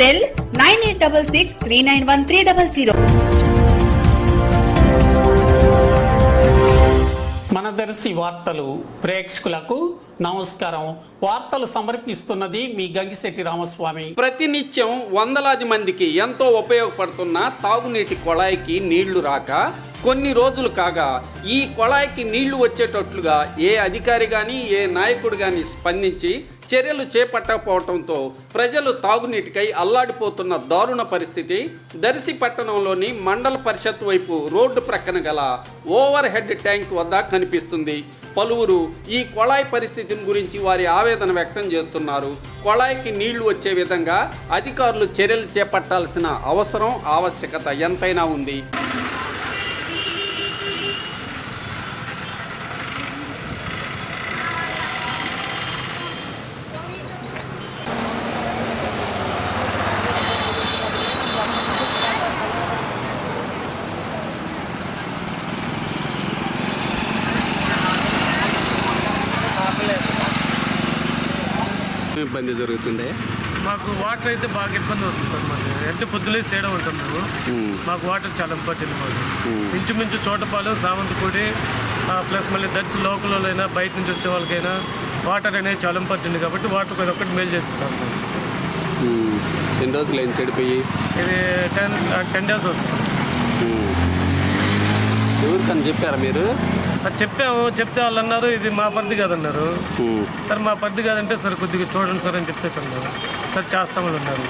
Cell nine eight double six three nine one three double zero మన దర్శి వార్తలు ప్రేక్షకులకు నమస్కారం. వార్తలు సమర్పిస్తున్నది మీ గంగిశెట్టి రామస్వామి. ప్రతినిత్యం వందలాది మందికి ఎంతో ఉపయోగపడుతున్న తాగునీటి కొళాయికి నీళ్ళు రాక కొన్ని రోజులు కాగా ఈ కొళాయికి నీళ్ళు వచ్చేటట్లుగా ఏ అధికారి కానీ ఏ నాయకుడు కానీ స్పందించి చర్యలు చేపట్టకపోవడంతో ప్రజలు తాగునీటికై అల్లాడిపోతున్న దారుణ పరిస్థితి. దర్శి పట్టణంలోని మండల పరిషత్ వైపు రోడ్డు ప్రక్కన గల ఓవర్ హెడ్ ట్యాంక్ వద్ద కనిపిస్తుంది. పలువురు ఈ కొళాయి పరిస్థితిని గురించి వారి ఆవేదన వ్యక్తం చేస్తున్నారు. కొళాయికి నీళ్ళు వచ్చే విధంగా అధికారులు చర్యలు చేపట్టాల్సిన అవసరం ఆవశ్యకత ఎంతైనా ఉంది. ఇబ్బంది జరుగుతుంది మాకు వాటర్ అయితే బాగా ఇబ్బంది అవుతుంది సార్ మాకు. అంటే పొద్దులేసి తేడా ఉంటాం మేము. మాకు వాటర్ చాలా ఇంపార్టెంట్ మాకు. ఇంచుమించు చోటపాలెం సావంతపూడి ఆ, ప్లస్ మళ్ళీ దర్శి లోకల్ అయినా బయట నుంచి వచ్చే వాళ్ళకైనా వాటర్ అనేది చాలా ఇంపార్టెంట్ కాబట్టి వాటర్ అది ఒక్కటి మేలు చేస్తుంది సార్ మాకు. ఎన్ని రోజులు ఏం చెడిపోయి? ఇది టెన్ టెన్ డేస్ అవుతుంది సార్. ఎవరికని చెప్పారా మీరు? చెప్పాము చెప్తే వాళ్ళు అన్నారు ఇది మా పరిధి కాదన్నారు. సార్ మా పరిధి కాదంటే సార్ కొద్దిగా చూడండి సార్ అని చెప్పేసి అన్నారు. సార్ చేస్తామని అన్నారు.